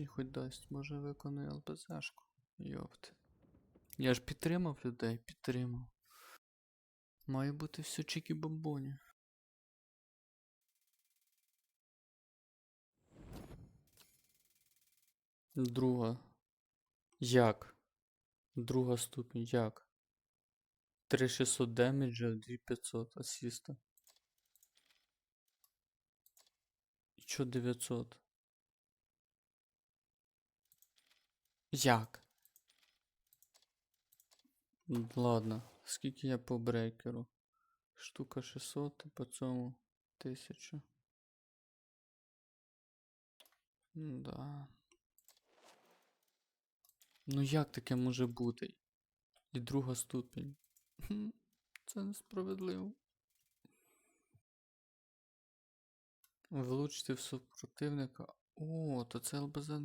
І хоч дасть, може виконує ЛБЗшку. Йопт. Я ж підтримав людей, підтримав. Має бути все чікі бомбоні. Друга. Як? Друга ступінь, як? 3600 демеджа, 2500 асіста. І чо 900? Як? Ладно, скільки я по брейкеру? Штука 600, по цьому 1000. Да. Ну як таке може бути? І друга ступінь. Це несправедливо. Влучити в супротивника. О, то це ЛБЗ на